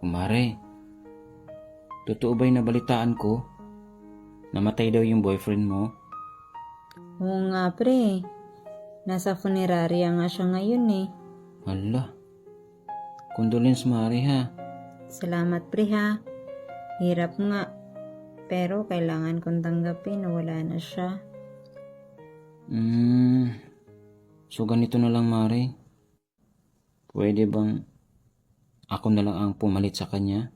Kumare, totoo ba'y nabalitaan ko? Namatay daw yung boyfriend mo? Oo nga pre. Nasa funeraria nga siya ngayon eh. Hala. Condolence, Mare, ha? Salamat pre ha. Hirap nga. Pero kailangan kong tanggapin na wala na siya. Hmm. So, ganito na lang, Mare. Pwede bang ako na lang ang pumalit sa kanya?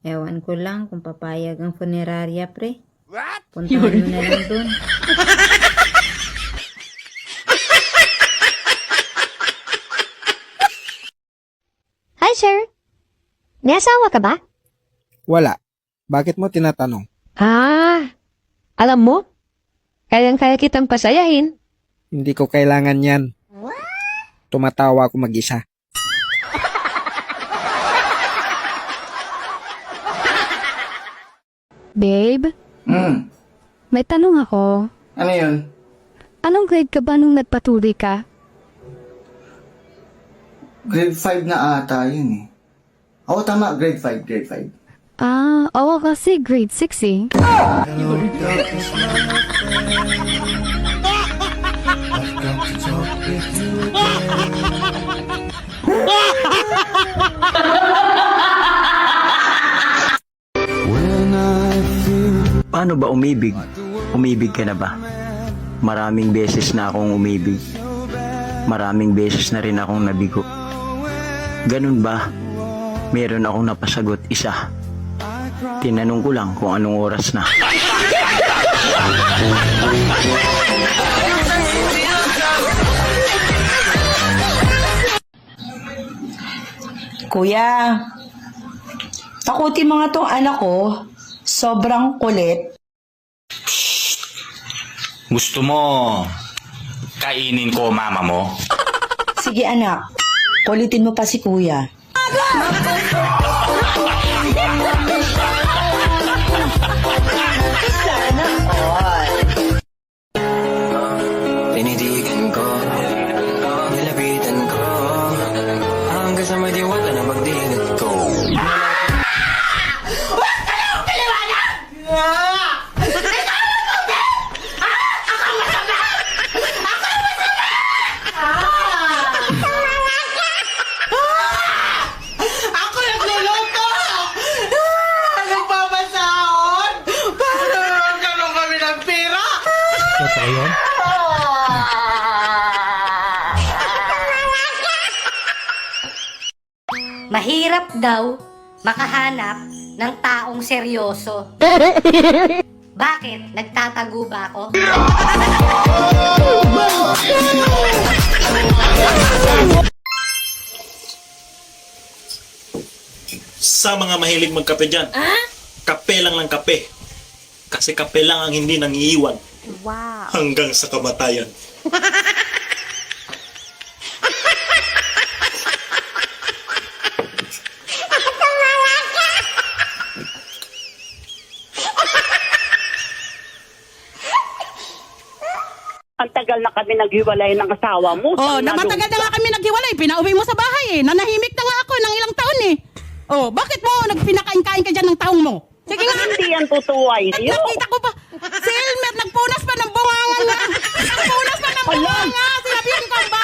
Ewan ko lang kung papayag ang funeraria pre. Puntahan mo na lang dun. Hi, sir. May asawa ka ba? Wala. Bakit mo tinatanong? Ah, alam mo, kayang-kaya kitang pasayahin. Hindi ko kailangan yan. Tumatawa ako mag-isa. Babe, Hmm, may tanong ako. ano yun? Anong grade ka ba nung nagpatuloy ka? Grade 5 na ata yun eh. Oo, tama. Grade 5, grade 5. Ah, oo kasi grade 6 eh. Paano ba umibig? Umibig ka na ba? Maraming beses na akong umibig. Maraming beses na rin akong nabigo. Ganun ba? Meron akong napasagot isa. Tinanong ko lang kung anong oras na. Kuya, takutin mo nga tong anak ko. Sobrang kulit. Gusto mo kainin ko mama mo? Sige anak, kulitin mo pa si kuya. Tinitigan Mahirap daw makahanap ng taong seryoso. Bakit? Nagtatago ba ako? Sa mga mahilig magkape dyan, kape lang ng kape. Kasi kape lang ang hindi nangiiwan. Hanggang sa kamatayan. Ang tagal na kami naghiwalay ng asawa mo. Oh, na matagal na nga kami naghiwalay. Pinauwi mo sa bahay eh. Nanahimik na nga ako ng ilang taon eh. Oh, bakit mo nagpinakain-kain ka dyan ng taong mo? Sige nga. Hindi yan tutuway. At nakita ko pa, nagpunas pa ng bunganga nga. Nagpunas pa ng bunganga. Sinabihan ko baho